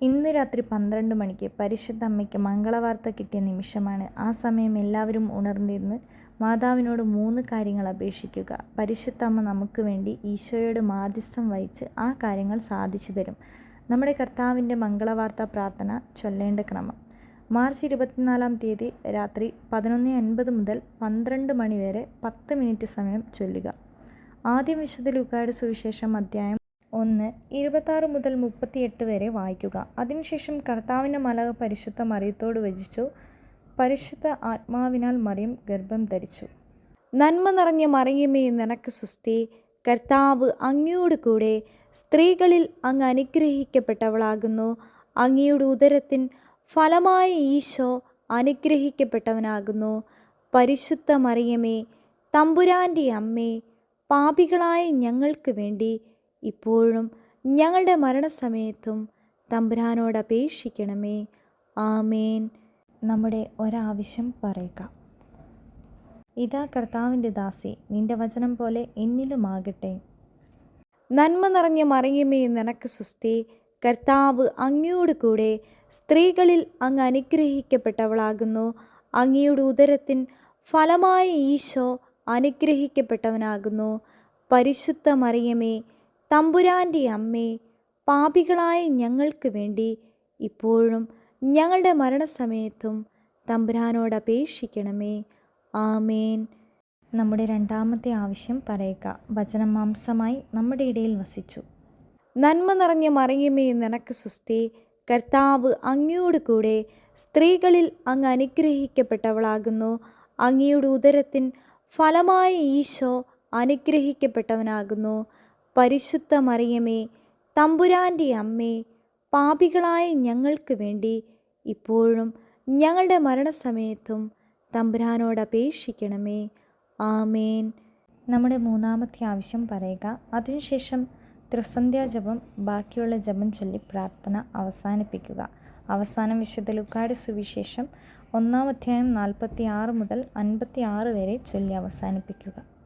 ഇന്ന് രാത്രി പന്ത്രണ്ട് മണിക്ക് പരിശുദ്ധ അമ്മയ്ക്ക് മംഗളവാർത്ത കിട്ടിയ നിമിഷമാണ് ആ സമയം എല്ലാവരും ഉണർന്നിരുന്ന് മാതാവിനോട് മൂന്ന് കാര്യങ്ങൾ അപേക്ഷിക്കുക. പരിശുദ്ധ അമ്മ നമുക്ക് വേണ്ടി ഈശോയോട് മാധ്യസ്ഥം വഹിച്ച് ആ കാര്യങ്ങൾ സാധിച്ചു തരും. നമ്മുടെ കർത്താവിന്റെ മംഗളവാർത്ത പ്രാർത്ഥന ചൊല്ലേണ്ട ക്രമം. മാർച്ച് ഇരുപത്തിനാലാം തീയതി രാത്രി പതിനൊന്ന് അൻപത് മുതൽ പന്ത്രണ്ട് മണി വരെ പത്ത് മിനിറ്റ് സമയം ചൊല്ലുക. ആദ്യം വിശുദ്ധ ലൂക്കായുടെ സുവിശേഷം അധ്യായം ഒന്ന് ഇരുപത്താറ് മുതൽ മുപ്പത്തിയെട്ട് വരെ വായിക്കുക. അതിനുശേഷം കർത്താവിന്റെ മലക പരിശുദ്ധ മറിയത്തോട് വചിച്ചു. പരിശുദ്ധ ആത്മാവിനാൽ മറിയം ഗർഭം ധരിച്ചു. നന്മ നിറഞ്ഞ മറിയമേ നിനക്ക് സുസ്തി കർത്താവ് അങ്ങയോട് കൂടെ സ്ത്രീകളിൽ അങ്ങ് അനുഗ്രഹിക്കപ്പെട്ടവളാകുന്നു. അങ്ങയുടെ ഉദരത്തിൻ ഫലമായ ഈശോ അനുഗ്രഹിക്കപ്പെട്ടവനാകുന്നു. പരിശുദ്ധ മറിയമേ തമ്പുരാന്റെ അമ്മേ പാപികളായ ഞങ്ങൾക്ക് വേണ്ടി ഇപ്പോഴും ഞങ്ങളുടെ മരണസമയത്തും തമ്പുരാനോട് അപേക്ഷിക്കണമേ. ആമേൻ. നമ്മുടെ ഒരാവശ്യം പറയുക. ഇതാ കർത്താവിന്റെ ദാസി നിന്റെ വചനം പോലെ എന്നിലുമാകട്ടെ. നന്മ നിറഞ്ഞ മറിയമേ നിനക്ക് സുസ്തി കർത്താവ് അങ്ങയോട് കൂടെ സ്ത്രീകളിൽ അങ്ങ് അനുഗ്രഹിക്കപ്പെട്ടവളാകുന്നു. അങ്ങയുടെ ഉദരത്തിൻ ഫലമായ ഈശോ അനുഗ്രഹിക്കപ്പെട്ടവനാകുന്നു. പരിശുദ്ധ മറിയമേ തമ്പുരാന്റെ അമ്മേ പാപികളായ ഞങ്ങൾക്ക് വേണ്ടി ഇപ്പോഴും ഞങ്ങളുടെ മരണസമയത്തും തമ്പുരാനോട് അപേക്ഷിക്കണമേ. ആമേൻ. നമ്മുടെ രണ്ടാമത്തെ ആവശ്യം പറയുക. വചനം മാംസമായി നമ്മുടെ ഇടയിൽ വസിച്ചു. നന്മ നിറഞ്ഞ മറിയമേ നിനക്ക് സുസ്തി കർത്താവ് അങ്ങയോട് കൂടെ സ്ത്രീകളിൽ അങ്ങ് അനുഗ്രഹിക്കപ്പെട്ടവളാകുന്നു. അങ്ങയുടെ ഉദരത്തിൻ ഫലമായ ഈശോ അനുഗ്രഹിക്കപ്പെട്ടവനാകുന്നു. പരിശുദ്ധ മറിയമേ തമ്പുരാന്റെ അമ്മേ പാപികളായ ഞങ്ങൾക്ക് വേണ്ടി ഇപ്പോഴും ഞങ്ങളുടെ മരണസമയത്തും തമ്പുരാനോട് അപേക്ഷിക്കണമേ. ആമേൻ. നമ്മുടെ മൂന്നാമത്തെ ആവശ്യം പറയുക അതിനുശേഷം ത്രിസന്ധ്യാ ജപം ബാക്കിയുള്ള ജപം ചൊല്ലി പ്രാർത്ഥന അവസാനിപ്പിക്കുക. അവസാനം വിശുദ്ധ ലുക്കാട് സുവിശേഷം ഒന്നാം അധ്യായം നാൽപ്പത്തി ആറ് മുതൽ അൻപത്തി ആറ് വരെ ചൊല്ലി അവസാനിപ്പിക്കുക.